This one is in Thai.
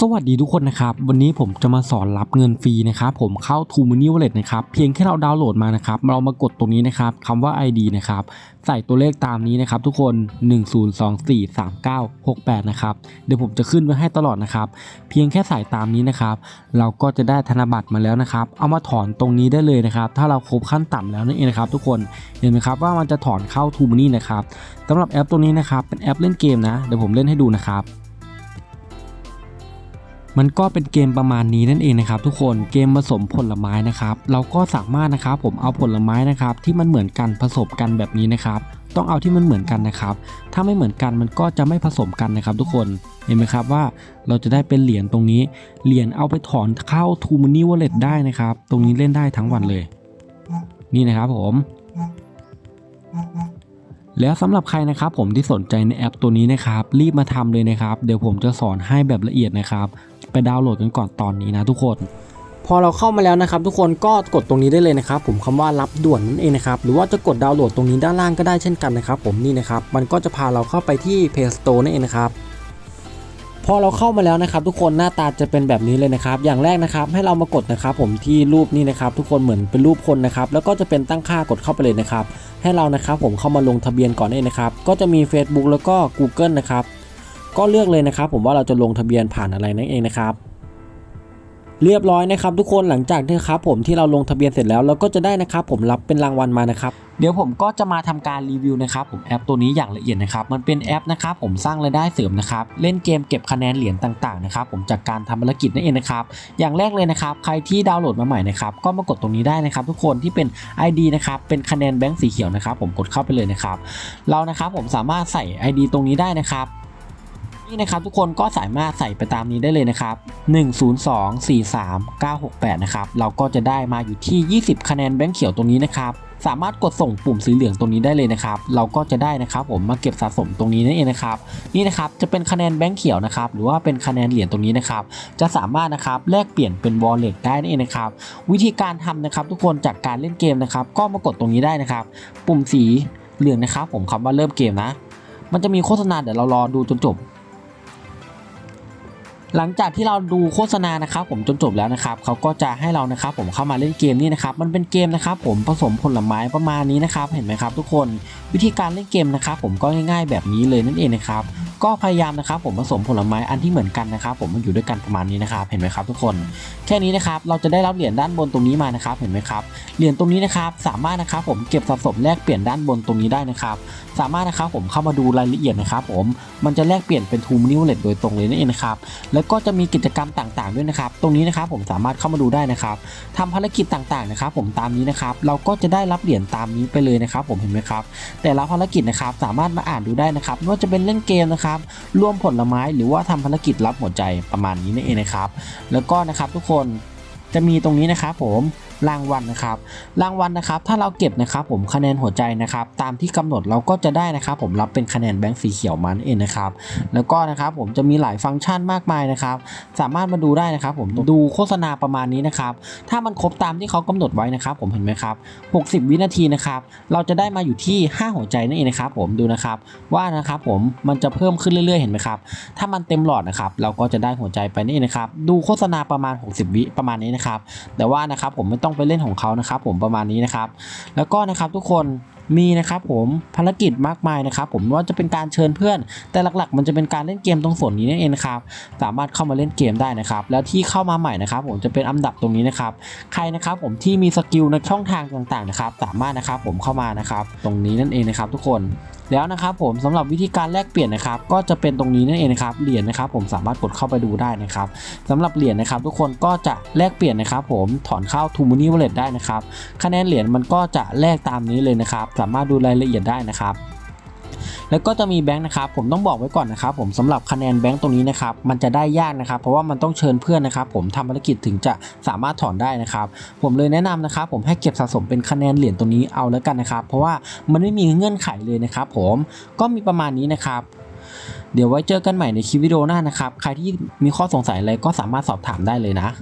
สวัสดีทุกคนนะครับ วันนี้ผมจะมาสอนรับเงินฟรีนะครับผมเข้า t o m o n e y Wallet นะครับเพียงแค่เราดาวน์โหลดมานะครับเรามากดตรงนี้นะครับคำว่า ID นะครับใส่ตัวเลขตามนี้นะครับทุกคน 10243968 นะครับเดี๋ยวผมจะขึ้นไว้ให้ตลอดนะครับ เพียงแค่ใส่ตามนี้นะครับ เราก็จะได้ธนบัตรมาแล้วนะครับ เอามาถอนตรงนี้ได้เลยนะครับ ถ้าเราครบขั้นต่ำแล้วนั่นเองนะครับ ทุกคนเห็นไหมครับว่ามันจะถอนเข้า t o m o n e y นะครับสำหรับแอปตัวนี้นะครับเป็นแอปเล่นเกมนะเดี๋ยวผมเล่นให้ดูนะครับ มันก็เป็นเกมประมาณนี้นั่นเองนะครับทุกคนเกมผสมผลไม้นะครับเราก็สามารถนะครับผมเอาผลไม้นะครับที่มันเหมือนกันผสมกันแบบนี้นะครับต้องเอาที่มันเหมือนกันนะครับ ถ้าไม่เหมือนกันมันก็จะไม่ผสมกันนะครับ ทุกคน เห็นไหมครับว่าเราจะได้เป็นเหรียญตรงนี้ เหรียญเอาไปถอนเข้า t o m o n e y Wallet ได้นะครับ ตรงนี้เล่นได้ทั้งวันเลย นี่นะครับผม แล้วสำหรับใครนะครับผมที่สนใจในแอปตัวนี้นะครับ รีบมาทำเลยนะครับ เดี๋ยวผมจะสอนให้แบบละเอียดนะครับ ไปดาวน์โหลดกันก่อนตอนนี้นะทุกคนพอเราเข้ามาแล้วนะครับ ทุกคนก็กดตรงนี้ได้เลยนะครับ ผมคำว่ารับด่วนนั่นเองนะครับหรือว่าจะกดดาวน์โหลดตรงนี้ด้านล่างก็ได้เช่นกันนะครับ ผมนี่นะครับมันก็จะพาเราเข้าไปที่ Play Store นั่นเองนะครับ พอเราเข้ามาแล้วนะครับ ทุกคนหน้าตาจะเป็นแบบนี้เลยนะครับ อย่างแรกนะครับให้เรามากดนะครับ ผมที่รูปนี้นะครับ ทุกคนเหมือนเป็นรูปคนนะครับ แล้วก็จะเป็นตั้งค่ากดเข้าไปเลยนะครับ ให้เรานะครับผมเข้ามาลงทะเบียนก่อนเองนะครับ ก็จะมี Facebook แล้วก็ Google นะครับ ก็เลือกเลยนะครับ ผมว่าเราจะลงทะเบียนผ่านอะไรนั่นเองนะครับ เรียบร้อยนะครับทุกคนหลังจากที่ครับผมที่เราลงทะเบียนเสร็จแล้วเราก็จะได้นะครับผมรับเป็นรางวัลมานะครับเดี๋ยวผมก็จะมาทำการรีวิวนะครับผมแอปตัวนี้อย่างละเอียดนะครับมันเป็นแอปนะครับผมสร้างรายได้เสริมนะครับเล่นเกมเก็บคะแนนเหรียญต่างๆนะครับผมจากการทำภารกิจนั่นเองนะครับอย่างแรกเลยนะครับใครที่ดาวน์โหลดมาใหม่นะครับก็มากดตรงนี้ได้นะครับ ทุกคนที่เป็น ID นะครับเป็นคะแนนแบงค์สีเขียวนะครับผมกดเข้าไปเลยนะครับเรานะครับผมสามารถใส่ ID ตรงนี้ได้นะครับ นี่นะครับทุกคนก็สามารถใส่ไปตามนี้ได้เลยนะครับ 10243968 นะครับ เราก็จะได้มาอยู่ที่ 20 คะแนนแบงค์เขียวตรงนี้นะครับ สามารถกดส่งปุ่มสีเหลืองตรงนี้ได้เลยนะครับ เราก็จะได้นะครับผมมาเก็บสะสมตรงนี้นั่นเองนะครับ นี่นะครับจะเป็นคะแนนแบงค์เขียวนะครับ หรือว่าเป็นคะแนนเหรียญตรงนี้นะครับ จะสามารถนะครับแลกเปลี่ยนเป็น wallet ได้นั่นเองนะครับ วิธีการทำนะครับ ทุกคนจากการเล่นเกมนะครับ ก็มากดตรงนี้ได้นะครับ ปุ่มสีเหลืองนะครับ ผมคำว่าเริ่มเกมนะ มันจะมีโฆษณาเดี๋ยวเรารอดูจนจบ หลังจากที่เราดูโฆษณานะครับผมจนจบแล้วนะครับเขาก็จะให้เรานะครับผมเข้ามาเล่นเกมนี่นะครับมันเป็นเกมนะครับผมผสมผลไม้ประมาณนี้นะครับเห็นไหมครับทุกคนวิธีการเล่นเกมนะครับผมก็ง่าย ๆ แบบนี้เลยนั่นเองนะครับ ก็พยายามนะครับผมผสมผลไม้อันที่เหมือนกันนะครับผมมันอยู่ด้วยกันประมาณนี้นะครับเห็นไหมครับทุกคน แค่นี้นะครับเราจะได้รับเหรียญด้านบนตรงนี้มานะครับเห็นไหมครับเหรียญตรงนี้นะครับสามารถนะครับผมเก็บสะสมแลกเปลี่ยนด้านบนตรงนี้ได้นะครับสามารถนะครับผมเข้ามาดูรายละเอียดนะครับผมมันจะแลกเปลี่ยนเป็นทูมนิวเลตโดยตรงเลยนั่นเองนะครับแล้วก็จะมีกิจกรรมต่างๆด้วยนะครับตรงนี้นะครับผมสามารถเข้ามาดูได้นะครับทำภารกิจต่างๆนะครับผมตามนี้นะครับเราก็จะได้รับเหรียญตามนี้ไปเลยนะครับผมเห็นไหมครับแต่ละภารกิจนะครับสามารถมาอ่านดูได้นะครับไม่ว่าจะเป็นเล่นเกมนะครับร่วมผลไม้หรือว่าทำภารกิจรับหัวใจประมาณนี้นั่นเองนะครับ แล้วก็นะครับทุกคน จะมีตรงนี้นะครับผมรางวัลนะครับรางวัลนะครับ ถ้าเราเก็บนะครับผมคะแนนหัวใจนะครับ ตามที่กำหนดเราก็จะได้นะครับ ผมรับเป็นคะแนนแบงค์สีเขียวมันเองนะครับ แล้วก็นะครับผมจะมีหลายฟังก์ชันมากมายนะครับ สามารถมาดูได้นะครับ ผมดูโฆษณาประมาณนี้นะครับ ถ้ามันครบตามที่เขากำหนดไว้นะครับ ผมเห็นไหมครับ 60 วินาทีนะครับ เราจะได้มาอยู่ที่ 5 หัวใจนั่นเองนะครับ ผมดูนะครับว่านะครับผมมันจะเพิ่มขึ้นเรื่อยๆเห็นไหมครับ ถ้ามันเต็มหลอดนะครับ เราก็จะได้หัวใจไปนี่นะครับ ดูโฆษณาประมาณ 60 วิประมาณนี้นะครับแต่ว่านะครับผมไม่ต้องไปเล่นของเขานะครับผมประมาณนี้นะครับ แล้วก็นะครับทุกคน มีนะครับผมภารกิจมากมายนะครับผมว่าจะเป็นการเชิญเพื่อน แต่หลักๆ มันจะเป็นการเล่นเกมตรงส่วนนี้นั่นเองครับสามารถเข้ามาเล่นเกมได้นะครับ แล้วที่เข้ามาใหม่นะครับ ผมจะเป็นอันดับตรงนี้นะครับ ใครนะครับผมที่มีสกิลในช่องทางต่างๆนะครับ สามารถนะครับผมเข้ามานะครับ ตรงนี้นั่นเองนะครับ ทุกคนแล้วนะครับผมสำหรับวิธีการแลกเปลี่ยนนะครับ ก็จะเป็นตรงนี้นั่นเองนะครับเหรียญนะครับ ผมสามารถกดเข้าไปดูได้นะครับสำหรับเหรียญนะครับ ทุกคนก็จะแลกเปลี่ยนนะครับ ผมถอนเข้า t o m o n e y Wallet ได้นะครับคะแนนเหรียญมันก็จะแลกตามนี้เลยนะครับสามารถดูรายละเอียดได้นะครับ แล้วก็จะมีแบงค์นะครับผมต้องบอกไว้ก่อนนะครับ ผมสำหรับคะแนนแบงค์ตรงนี้นะครับมันจะได้ยากนะครับ เพราะว่ามันต้องเชิญเพื่อนนะครับ ผมทำภารกิจถึงจะสามารถถอนได้นะครับ ผมเลยแนะนำนะครับ ผมให้เก็บสะสมเป็นคะแนนเหรียญตรงนี้เอาแล้วกันนะครับ เพราะว่ามันไม่มีเงื่อนไขเลยนะครับ ผมก็มีประมาณนี้นะครับเดี๋ยวไว้เจอกันใหม่ในคลิปวิดีโอหน้านะครับ ใครที่มีข้อสงสัยอะไรก็สามารถสอบถามได้เลยนะ